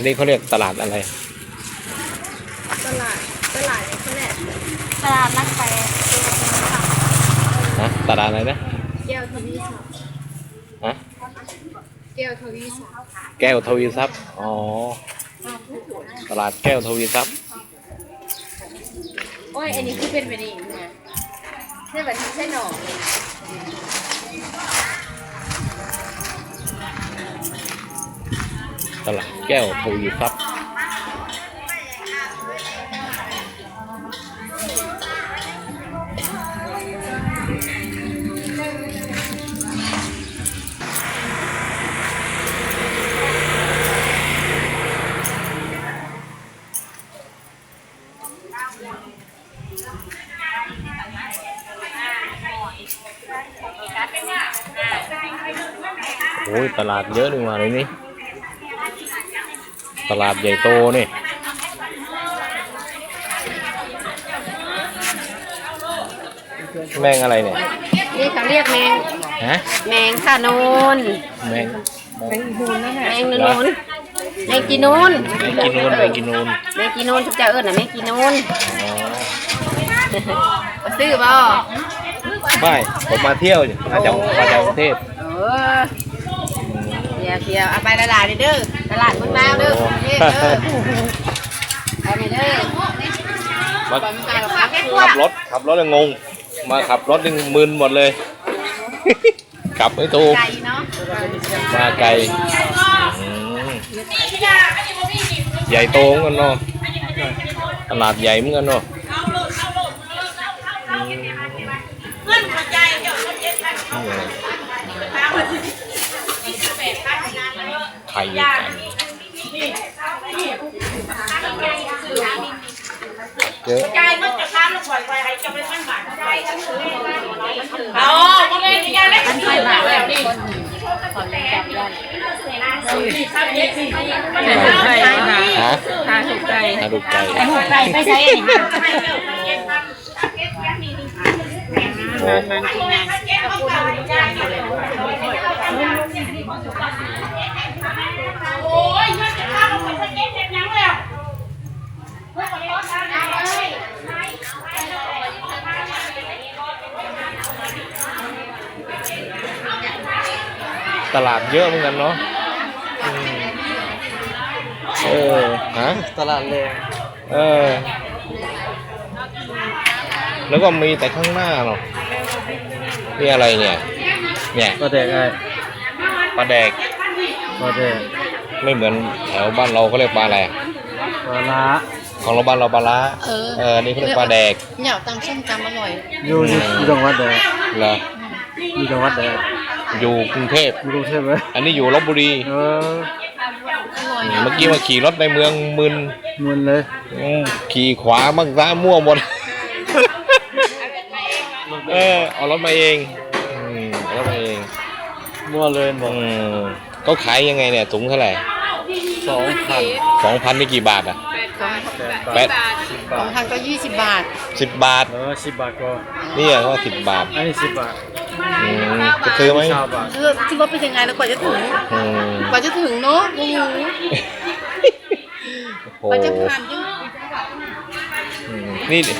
อันนี้เขาเรียกตลาดอะไร ตลาด ตลาดเขาแหละตลาดนักไปฮะตลาดอะไรนะ แก้วทวีศัพท์ฮะ แก้วทวีศัพท์แก้วทวีทรัพย์ อ๋อ ตลาดแก้วทวีทรัพย์ โอ้ย อันนี้คือเป็นแบบนี้นะใช่แบบนี้ใช่หนอ ตลาดแก้วทวีทรัพย์โอ้ยตลาดเยอะดีมาเลยนี่ ตลาดใหญ่โตนี่แมงอะไรเนี่ย นี่เขาเรียกแมง ฮะ แมงคานูนแมงแมงนูนนั่นแหละแมงนูนแมงกีนูนแมงกินนูนแมงกินนูนแมงกีนูนทุกเจ้าเอิญน่ะแมงกีนูนอ๋อมาซื้อบ่ไม่ผมมาเที่ยวอยู่มาจากมาจากกรุงเทพเออเที่ ยวเที่ยวเอาไปตลาดนี่เด้อตลาดเมืองลาวเด้อกรุงเทพเด้อไปนี่เด้อมาไปเมืองลาวพักแค่ขวขัดบรถขับรถยังงง มาขับรถยังมึนหมดเลยขับไม่ถูกไก่เนาะมาไกลอืมใหญ่โตเหมือนกันเนาะตลาดใหญ่เหมือนกันเนาะอืมไข่ ไก่เยอะใจมันจะค้านแล้วปล่อยไปให้จะไม่มันบาดใจเอาบ่แม่นยังไงอันไฟบาทแล้วนี่ฮะทาถูกใจฮาดูไก่ไอ้หัวไก่ไม่ใช่เองค่ะมันมันกินงาน โอ้ยมันจะค้านแล้วปล่อยไปเก็บเก็บยังแล้ว ตลาดเยอะเหมือนกันเนาะอืมเออฮะตลาดแรงเออ แล้วก็มีแต่ข้างหน้าเนาะนี่อะไรเนี่ย เนี่ยปลาแดกไอ้ปลาแดกปลาแดกไม่เหมือนแถวบ้านเราก็เรียกปลาอะไรอะปลาล้าของเราบ้านเราปลาล้าเออเออนี่เขาเรียกปลาแดกเหนียวตังส้มตำอร่อยอยู่อยู่อยู่จังหวัดแดกเหรออยู่จังหวัดแดก อยู่กรุงเทพ อยู่กรุงเทพไหมอันนี้อยู่ลบบุรี เออเมื่อกี้มาขี่รถในเมืองมึนมึนเลยอืมขี่ขวาบ้างซ้ายมั่วหมด เออเอารถมาเองอืมเอารถมาเองมั่วเลยบอือกมเขาขายยังไงเนี่ยถุงเท่าไหร่สองพันสองพันนี่กี่บาทอะแปดแปบาทดสิบสบาองทพันก็ยี่สิบบาทสิบบาท เออสิบบาทก็นี่อะก็สิบบาท อันนี้สิบบาทอืม จะซื้อไหมเก้าบาทเออที่ว่าเป็นยังไงแล้วกว่าจะถึง อืมกว่าจะถึงเนาะโอ้โหโอ้กว่าโหจะผ่านยังอืมนี่ดิ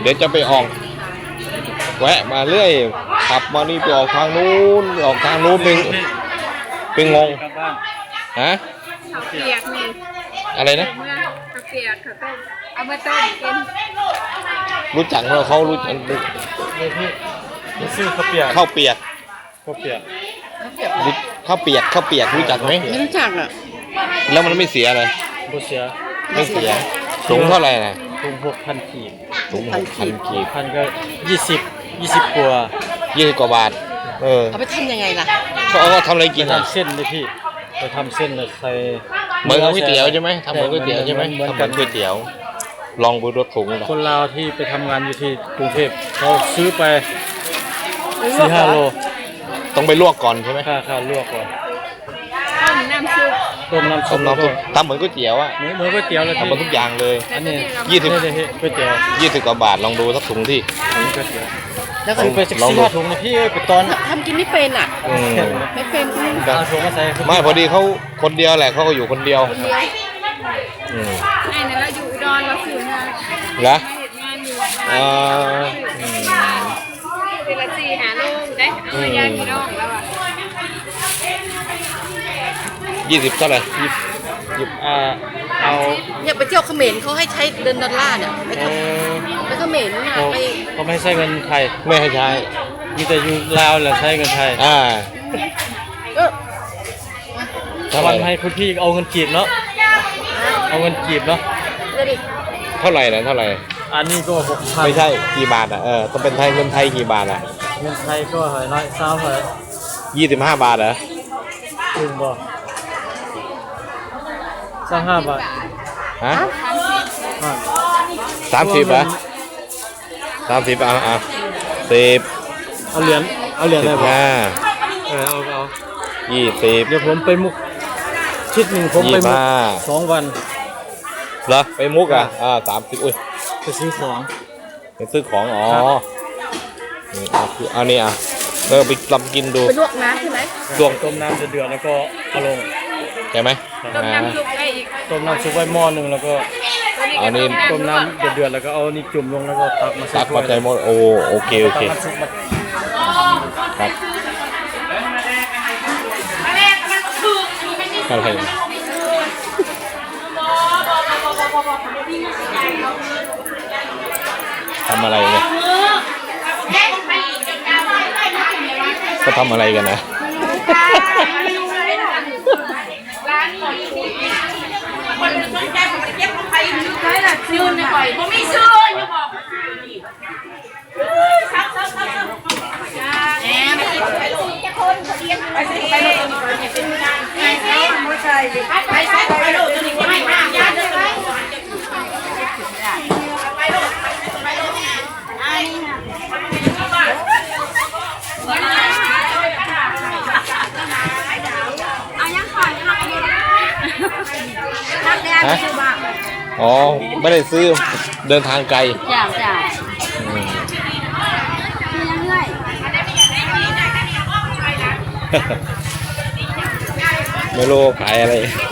เดี๋ยวจะไปออก แวะมาเรื่อยขับมานี่ไปออกทางนู้นออกทางนู้นเป็นเป็นงงกลับบ้านฮะเปียกนี่อะไรนะเมื่อข้าวเปียกข้าวต้มเอามาต้มกิน รู้จักไหมเขารู้จักนี่พี่นี่ซื้อข้าวเปียกข้าวเปียกข้าวเปียกรู้ข้าวเปียกข้าวเปียกรู้จักไหมไม่รู้จักอะแล้วมันไม่เสียเลยบุเสียไม่เสียถุงเท่าไหร่นะถุงหกพันขีดถุงหกพันกีบพันก็ยี่สิบยี่สิบกว่ายี่สิบกว่าบาทเออเอาไปทำยังไงล่ะเขาเอาทำอะไรไปกินอะทำเส้นเลยพี่ไปทำเส้นเลยใส่เหมือนกับก๋วยเตี๋ยวใช่ไหมทำเหมือนก๋วยเตี๋ยวใช่ไหมเหมือนทำเหกัมือนนก๋วยเตี๋ยว ลองไปรถถุงดูคนลาวที่ไปทำงานอยู่ที่กรุงเทพเขาซื้อไปสี่ห้าโลต้องไปลวกก่อนใช่ไหมค่าค่าลวกก่อนต้มน้ำซุปต้มน้ำต้ซุมปน้ำซุปแล้วก็ทำเหมือนก๋วยเตี๋ยวอะเหมือนเหมือนก๋วยเตี๋ยวเลยทำพี่หมดทุกอย่างเลย อันนี้ยี่สิบ นี่นี่ก๋วยเตี๋ยวยี่สิบกว่าบาทลองดูสักถุงที่ อันนี้ก๋วยเตี๋ยวแล้วก็ซื้อไปสักลองสี่ดู ห้าถุงนะพี่เอ้ยไปตอนทำกินไม่เป็นอะ อืมไม่เป็นคนเอาถุงมาใส่ไม่พอดีเขาคนเดียวแหละเขาก็อยู่คนเดียวเดียวอืม ไอ้เนี่ยเราอยู่ อุดรเราสื่อมาเหรอเหตุงานอยู่อ่าอืมเดือนละสี่หาลูกได้เอามายาพี่น้องแล้วอะยี่สิบเท่าไหร่หยิบหยิบอ่าเอาเนี่ยไปเที่ยวเขมรเขาให้ใช้เดินดอลลาร์เนี่ยไปเอทำอไปเขมรน่ะเขาไปเขาไม่ให้ใช้เงินไทย ไม่ให้ใช้มีแต่อยู่ลาวแหละใช้เงินไทยอ่าเออเท่าไหวัร่นให้คุณพี่เอาเงินกีบเนาะเอาเงินกีบเนาะ เดี๋ยวดิเท่าไหร่นะเท่าไหร่ อันนี้ก็หกพันไม่ใช่กี่บาทอะเออต้องเป็นไทยเงินไทยกี่บาทอะเงินไทยก็หอยน้อยสามหอยยี่สิบห้าบาทเหรอถึงบ่สามห้าบาทฮะอ่าสามสิบเหรอสามสิบอะอะสิบเอาเหรียญเอาเหรียญสิได้บบ่ห้าเออเอาเอายี่สิบ เดี๋ยวผมไปมุกชิดหนึ่งผมยี่ไปสิบมุกห้า สองวัน เหรอไปมุกอะอ่าสามสิบอุ้ยไปซื้อของไปซื้อของอ๋อครับนี่เอาคือเอานี่อะเออไปลองกินดูไปลวกน้ำใช่ไหมช่วงต้มน้ำเดือดๆแล้วก็เอาลงใช่ไหมต้มอ่าน้ำซุปได้อีกต้มน้ำซุปไว้หม้อหนึ่งแล้วก็อันนี้ต้มน้ำเดือดๆแล้วก็เอานี่จุ่มลงแล้วก็ตักมาใส่ตักถ้วมายใจหมดโอ้โอเคโอเคตักน้ำซุปมาครับอะไร ทำอะไรเนี่ยก็ทำอะไรกันนะคนสนใจผมจะเก็บของใครใช่ละซื้อในข่อยผมไม่ซื้อจะบอกซักซักซักซักแหมไปไปลูกคนเลี้ยงไปสิไปลูกเป็นงานไปสิไม่ใช่ไปไปไปลูกจะหนีไม่ห้ามญาติเลยไปไปลูกไปลูกไอ้ เอายังก่อนยังเอาอยู่นักเรียน ฮะคือบ้างอ๋อ ไม่ได้ซื้อเดินทางไกลจ้าจ้าอืมคือยังเรื่อยไม่รู้ขายอะไรเ